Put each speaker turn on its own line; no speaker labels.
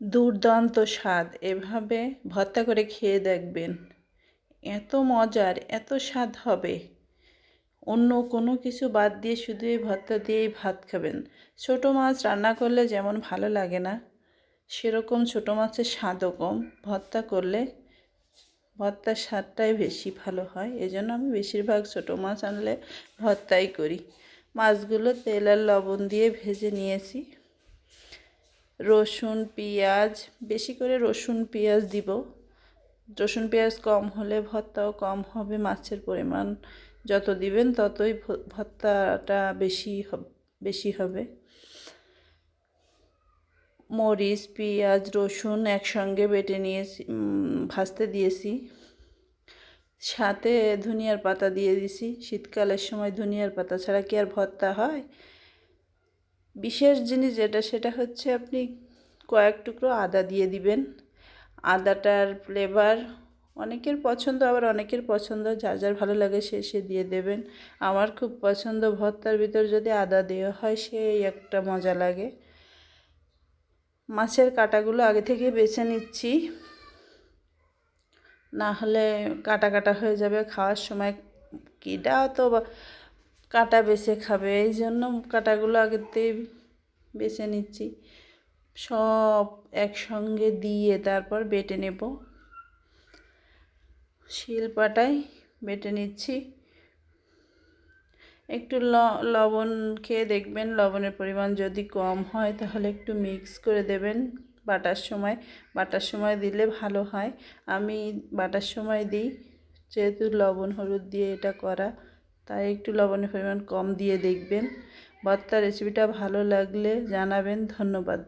দুর্দান্ত স্বাদ। এভাবে ভর্তা করে খেয়ে দেখবেন। এত মজার, এত স্বাদ হবে। অন্য কোনো কিছু বাদ দিয়ে শুধু এই ভর্তা দিয়েই ভাত খাবেন। ছোটো মাছ রান্না করলে যেমন ভালো লাগে না, সেরকম ছোটো মাছের স্বাদও কম। ভর্তা করলে ভর্তার স্বাদটাই বেশি ভালো হয়। এজন্য আমি বেশিরভাগ ছোটো মাছ আনলে ভর্তাই করি। মাছগুলো তেল আর লবণ দিয়ে ভেজে নিয়েছি। রসুন, পেঁয়াজ, বেশি করে রসুন, পেঁয়াজ দিব। রসুন, পেঁয়াজ কম হলে ভর্তাও কম হবে, মাছের পরিমাণ যত দিবেন ততই ভর্তাটা বেশি বেশি হবে। মরিচ, পেঁয়াজ, রসুন একসঙ্গে বেটে নিয়েছি ভাজতে দিয়েছি। সাথে ধনিয়ার পাতা দিয়ে দিছি। শীতকালের সময় ধনিয়ার পাতা ছাড়া কি আর ভর্তা হয়? বিশেষ জিনিস যেটা, সেটা হচ্ছে আপনি কয়েক টুকরো আদা দিয়ে দিবেন। আদাটার ফ্লেভার অনেকের পছন্দ, আবার অনেকের পছন্দ, যার যার ভালো লাগে সে সে দিয়ে দেবেন। আমার খুব পছন্দ ভর্তার ভিতর যদি আদা দেওয়া হয়, সেই একটা মজা লাগে। মাছের কাটাগুলো আগে থেকে বেছে নিচ্ছি। না হলে কাটা কাটা হয়ে যাবে। খাওয়ার সময় কিডা তো কাটা বেছে খাবে। এই জন্য কাটাগুলো আগেতেই বেছে নিচ্ছি। সব একসঙ্গে দিয়ে তারপর বেটে নেব। শিলপাটায় বেটে নিচ্ছি। একটু লবণ খেয়ে দেখবেন লবণের পরিমাণ যদি কম হয় তাহলে একটু মিক্স করে দেবেন বাটার সময়। বাটার সময় দিলে ভালো হয়। আমি বাটার সময় দিই, যেহেতু লবণ হলুদ দিয়ে এটা করা। তাই একটু লবণের পরিমাণ কম দিয়ে দেখবেন। ভর্তা রেসিপিটা ভালো লাগলে জানাবেন। ধন্যবাদ।